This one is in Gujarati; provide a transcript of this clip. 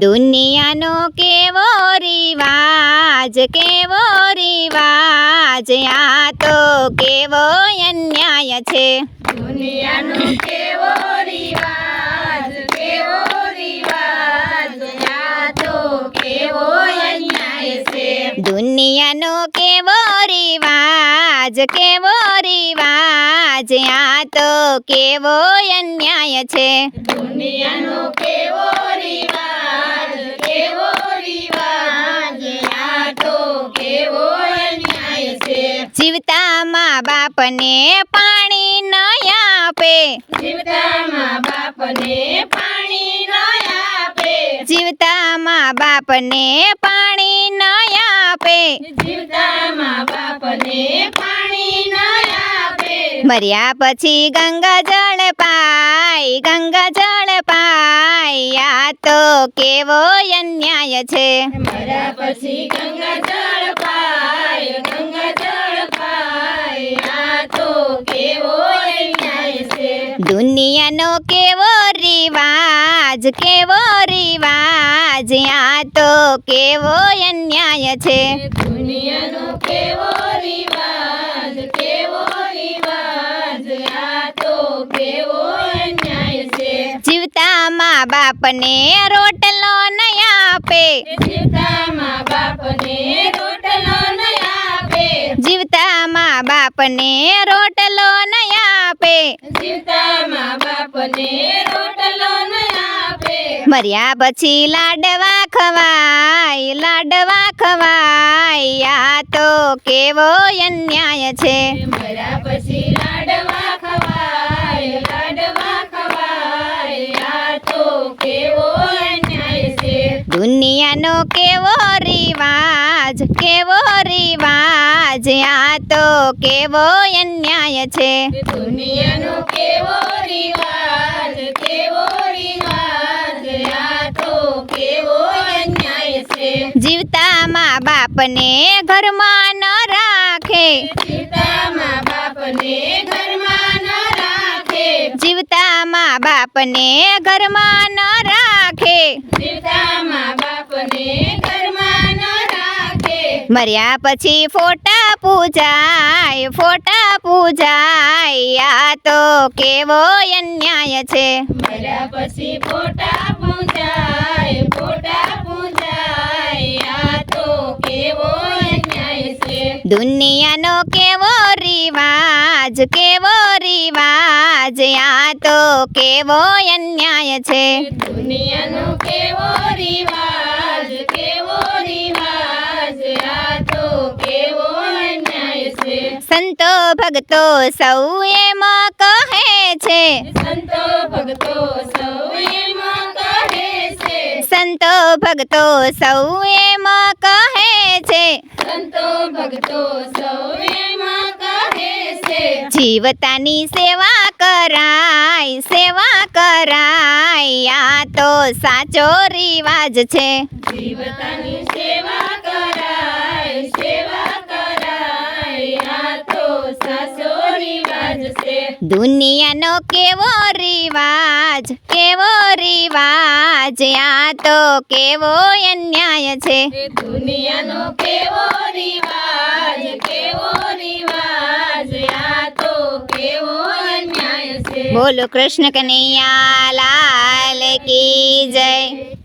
દુનિયાનો કેવો રિવાજ કેવો રિવાજ આ તો કેવો અન્યાય છે. દુનિયાનો કેવો રિવાજ કેવો રિવાજ આ તો કેવો અન્યાય છે. દુનિયાનો કેવો રિવાજ કેવો રિવાજ આ તો કેવો અન્યાય છે. દુનિયાનો કેવો જીવતા મા બાપને પાણી ન આપે. જીવતા મા બાપને પાણી ન આપે. જીવતા મા બાપને પાણી ન આપે. જીવતા મા બાપને પાણી ન આપે. મર્યા પછી ગંગા જળ પાય ગંગા કેવો અન્યાય છે મર્યા પછી ગંગા જળ પાય ગંગા જળ પાય આ તો કેવો અન્યાય છે દુનિયાનો કેવો રિવાજ કેવો રિવાજ આ તો કેવો અન્યાય છે દુનિયાનો બાપને રોટલો ન આપે. જીવતા મા બાપને રોટલો ન આપે. જીવતા બાપને રોટલો ન આપે. જીવતા બાપને રોટલો ન આપે. મર્યા પછી લાડવા ખવાય લાડવા ખવાય. આ તો કેવો અન્યાય છે. મર્યા પછી દુનિયાનો કેવો રિવાજ કેવો રિવાજ? આ તો કેવો અન્યાય છે. દુનિયાનો કેવો રિવાજ કેવો રિવાજ? આ તો કેવો અન્યાય છે. જીવતા મા બાપને ઘરમાં ન રાખે. જીવતા મા બાપને ઘરમાં ન રાખે. જીવતા મા બાપને ઘરમાં ન રાખે. જીવતા મર્યા પછી ફોટા પૂજાય ફોટા પૂજાય. આ તો કેવો અન્યાય છે. મર્યા પછી ફોટા પૂજાય ફોટા પૂજાય. આ તો કેવો અન્યાય છે. દુનિયાનો કેવો રિવાજ કેવો રિવાજ. આ તો કેવો અન્યાય છે. દુનિયાનો કેવો રિવાજ? સંતો ભક્તો સૌ એમ કહે છે. સંતો ભક્તો સૌ એમ કહે છે. સંતો ભક્તો સૌ એમ કહે છે. સંતો ભક્તો સૌ એમ કહે છે. જીવતાની સેવા કરાય સેવા કરાય આ તો સાચો રિવાજ છે. જીવતાની સેવા કરાય. દુનિયાનો કેવો રિવાજ કેવો રિવાજ આ તો કેવો અન્યાય છે. દુનિયાનો કેવો રિવાજ કેવો રિવાજ આ તો કેવો અન્યાય છે. બોલો કૃષ્ણ કનૈયા લાલ કી જય.